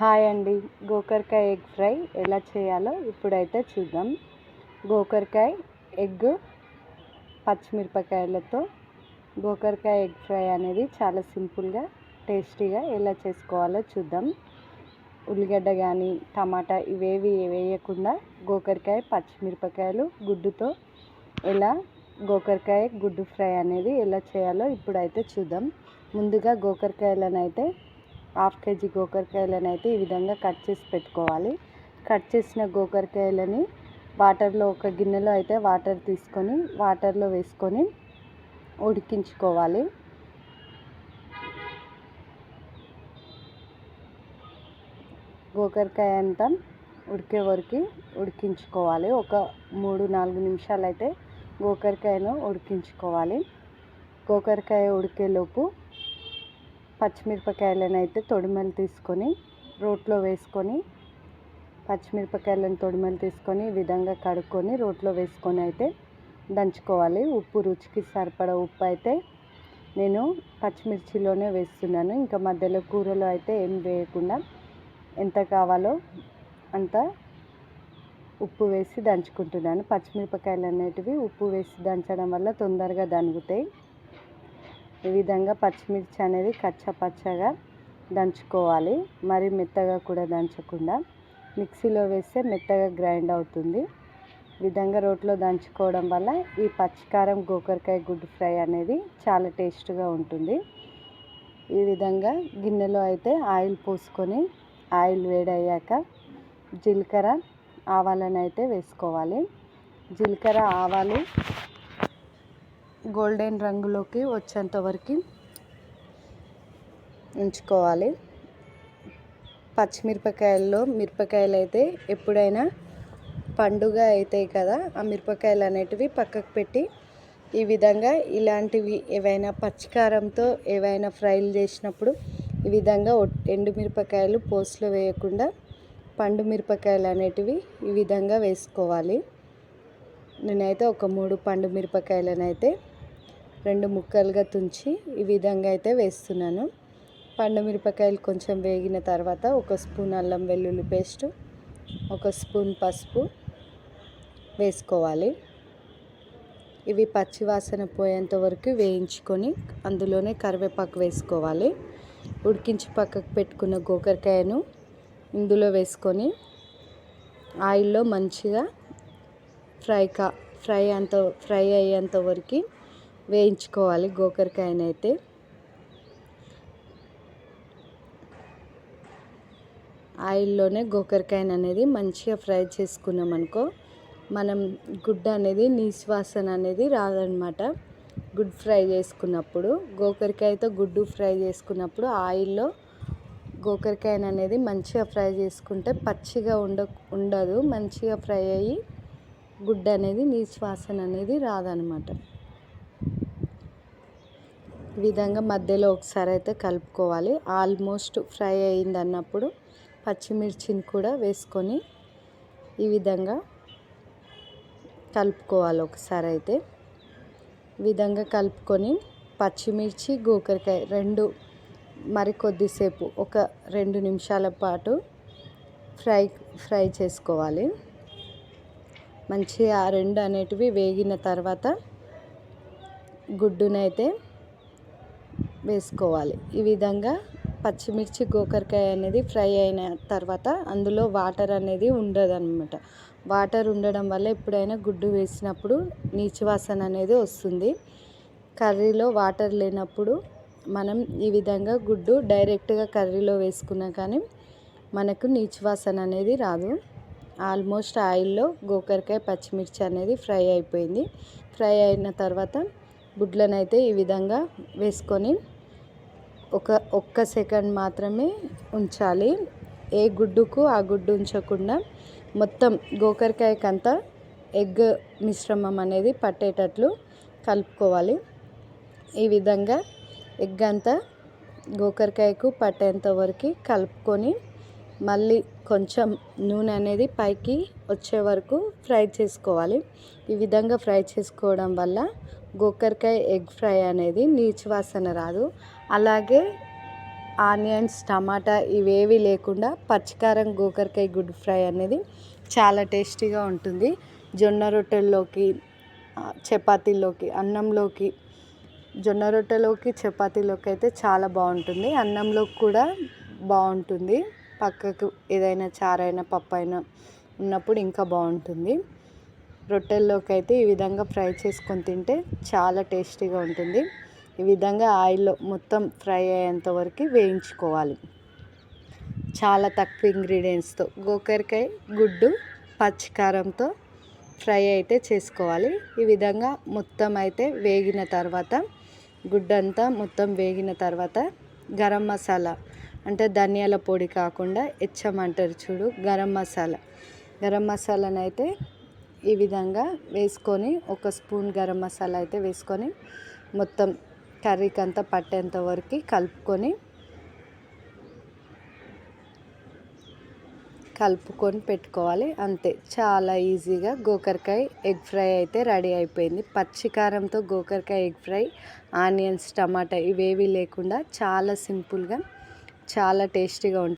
Hi అండి. గోకరకాయ egg fry ఎలా చేయాలో ఇప్పుడైతే చూద్దాం. గోకరకాయ ఎగ్ పచ్చిమిరపకాయలతో గోకరకాయ ఎగ్ ఫ్రై అనేది చాలా సింపుల్గా టేస్టీగా ఎలా చేసుకోవాలో చూద్దాం. ఉల్లిగడ్డ కానీ టమాటా ఇవేవి వేయకుండా గోకరకాయ పచ్చిమిరపకాయలు గుడ్డుతో ఎలా గోకరకాయ గుడ్డు ఫ్రై అనేది ఎలా చేయాలో ఇప్పుడైతే చూద్దాం. ముందుగా గోకరకాయలను అయితే హాఫ్ కేజీ గోకరకాయలను అయితే ఈ విధంగా కట్ చేసి పెట్టుకోవాలి. కట్ చేసిన గోకరకాయలని వాటర్లో ఒక గిన్నెలో అయితే వాటర్ తీసుకొని వాటర్లో వేసుకొని ఉడికించుకోవాలి. గోకరకాయ అంతా ఉడికే వరకు ఉడికించుకోవాలి. ఒక మూడు నాలుగు నిమిషాలు అయితే గోకరకాయను ఉడికించుకోవాలి. గోకరకాయ ఉడికేలోపు పచ్చిమిరపకాయలను అయితే తొడిమలు తీసుకొని రోట్లో వేసుకొని పచ్చిమిరపకాయలను తొడిమలు తీసుకొని ఈ విధంగా కడుక్కొని రోట్లో వేసుకొని అయితే దంచుకోవాలి. ఉప్పు రుచికి సరిపడ ఉప్పు అయితే నేను పచ్చిమిర్చిలోనే వేస్తున్నాను. ఇంకా మధ్యలో కూరలో అయితే ఏం వేయకుండా ఎంత కావాలో అంత ఉప్పు వేసి దంచుకుంటున్నాను. పచ్చిమిరపకాయలు అనేటివి ఉప్పు వేసి దంచడం వల్ల తొందరగా దనుగుతాయి ఈ విధంగా పచ్చిమిర్చి అనేది కచ్చా పచ్చగా దంచుకోవాలి. మరి మెత్తగా కూడా దంచకుండా. మిక్సీలో వేస్తే మెత్తగా గ్రైండ్ అవుతుంది. విధంగా రోట్లో దంచుకోవడం వల్ల ఈ పచ్చికారం గోకరకాయ గుడ్డు ఫ్రై అనేది చాలా టేస్ట్గా ఉంటుంది. ఈ విధంగా గిన్నెలో అయితే ఆయిల్ పోసుకొని ఆయిల్ వేడయ్యాక జీలకర్ర ఆవాలను అయితే వేసుకోవాలి. జీలకర్ర ఆవాలు గోల్డెన్ రంగులోకి వచ్చేంత వరకు ఉంచుకోవాలి. పచ్చిమిరపకాయల్లో మిరపకాయలు అయితే ఎప్పుడైనా పండుగ అవుతాయి కదా ఆ మిరపకాయలు అనేటివి పక్కకు పెట్టి ఈ విధంగా ఇలాంటివి ఏవైనా పచ్చికారంతో ఏవైనా ఫ్రైలు చేసినప్పుడు ఈ విధంగా ఎండు మిరపకాయలు పోస్ట్లో వేయకుండా పండు మిరపకాయలు అనేటివి ఈ విధంగా వేసుకోవాలి. నేనైతే ఒక మూడు పండు మిరపకాయలను అయితే రెండు ముక్కలుగా తుంచి ఈ విధంగా అయితే వేస్తున్నాను. పండు మిరపకాయలు కొంచెం వేగిన తర్వాత ఒక స్పూన్ అల్లం వెల్లుల్లి పేస్ట్ ఒక స్పూన్ పసుపు వేసుకోవాలి. ఇవి పచ్చివాసన పోయేంత వరకు వేయించుకొని అందులోనే కరివేపాకు వేసుకోవాలి. ఉడికించి పక్కకు పెట్టుకున్న గోకరకాయను ఇందులో వేసుకొని ఆయిల్లో మంచిగా ఫ్రై కా ఫ్రై అంత ఫ్రై అయ్యేంత వరకు వేయించుకోవాలి గోకరకాయనైతే. ఆయిల్లోనే గోకరకాయను అనేది మంచిగా ఫ్రై చేసుకున్నాం అనుకో మనం గుడ్డ అనేది నీశ్వాసన అనేది రాదనమాట. గుడ్ ఫ్రై చేసుకున్నప్పుడు గోకరకాయతో గుడ్డు ఫ్రై చేసుకున్నప్పుడు ఆయిల్లో గోకరకాయని అనేది మంచిగా ఫ్రై చేసుకుంటే పచ్చిగా ఉండ ఉండదు మంచిగా ఫ్రై అయ్యి గుడ్డ అనేది నీశ్వాసన అనేది రాదనమాట. విధంగా మధ్యలో ఒకసారి అయితే కలుపుకోవాలి. ఆల్మోస్ట్ ఫ్రై అయింది అన్నప్పుడు పచ్చిమిర్చిని కూడా వేసుకొని ఈ విధంగా కలుపుకోవాలి ఒకసారి అయితే. విధంగా కలుపుకొని పచ్చిమిర్చి గోకరకాయ రెండు మరి కొద్దిసేపు ఒక రెండు నిమిషాల పాటు ఫ్రై ఫ్రై చేసుకోవాలి. మంచిగా ఆ రెండు అనేటివి వేగిన తర్వాత గుడ్డునైతే వేసుకోవాలి. ఈ విధంగా పచ్చిమిర్చి గోకరకాయ అనేది ఫ్రై అయిన తర్వాత అందులో వాటర్ అనేది ఉండదు అనమాట వాటర్ ఉండడం వల్ల ఎప్పుడైనా గుడ్డు వేసినప్పుడు నీచువాసన అనేది వస్తుంది. కర్రీలో వాటర్ లేనప్పుడు మనం ఈ విధంగా గుడ్డు డైరెక్ట్గా కర్రీలో వేసుకున్నా కానీ మనకు నీచువాసన అనేది రాదు. ఆల్మోస్ట్ ఆయిల్లో గోకరకాయ పచ్చిమిర్చి అనేది ఫ్రై అయిపోయింది. ఫ్రై అయిన తర్వాత గుడ్లను అయితే ఈ విధంగా వేసుకొని ఒక ఒక్క సెకండ్ మాత్రమే ఉంచాలి. ఏ గుడ్డుకు ఆ గుడ్డు ఉంచకుండా మొత్తం గోకరకాయకంతా ఎగ్ మిశ్రమం అనేది పట్టేటట్లు కలుపుకోవాలి. ఈ విధంగా ఎగ్ అంతా గోకరకాయకు పట్టేంత వరకు కలుపుకొని మళ్ళీ కొంచెం నూనె అనేది పైకి వచ్చే వరకు ఫ్రై చేసుకోవాలి. ఈ విధంగా ఫ్రై చేసుకోవడం వల్ల గోకరకాయ ఎగ్ ఫ్రై అనేది నీచు వాసన రాదు. అలాగే ఆనియన్స్ టమాటా ఇవేవి లేకుండా పచ్చికారం గోకరకాయ గుడ్ ఫ్రై అనేది చాలా టేస్టీగా ఉంటుంది. జొన్న రొట్టెల్లోకి చపాతీలోకి అన్నంలోకి జొన్న రొట్టెలోకి చపాతీలోకి అయితే చాలా బాగుంటుంది. అన్నంలోకి కూడా బాగుంటుంది. పక్కకు ఏదైనా చారైనా పప్పు అయినా ఉన్నప్పుడు ఇంకా బాగుంటుంది. రొట్టెల్లోకి అయితే ఈ విధంగా ఫ్రై చేసుకొని తింటే చాలా టేస్టీగా ఉంటుంది. ఈ విధంగా ఆయిల్లో మొత్తం ఫ్రై అయ్యేంత వరకు వేయించుకోవాలి. చాలా తక్కువ ఇంగ్రీడియంట్స్తో గోకరకాయ గుడ్డు పచ్చికారంతో ఫ్రై అయితే చేసుకోవాలి. ఈ విధంగా మొత్తం అయితే వేగిన తర్వాత గుడ్డంతా మొత్తం వేగిన తర్వాత గరం మసాలా అంటే ధనియాల పొడి కాకుండా ఎచ్చమంటారు చూడు గరం మసాలా. గరం మసాలానైతే ఈ విధంగా వేసుకొని ఒక స్పూన్ గరం మసాలా అయితే వేసుకొని మొత్తం కర్రీకి అంతా పట్టేంత వరకు కలుపుకొని కలుపుకొని పెట్టుకోవాలి అంతే. చాలా ఈజీగా గోకరకాయ ఎగ్ ఫ్రై అయితే రెడీ అయిపోయింది. పచ్చికారంతో గోకరకాయ ఎగ్ ఫ్రై ఆనియన్స్ టమాటా ఇవేవి లేకుండా చాలా సింపుల్గా చాలా టేస్టీగా ఉంటుంది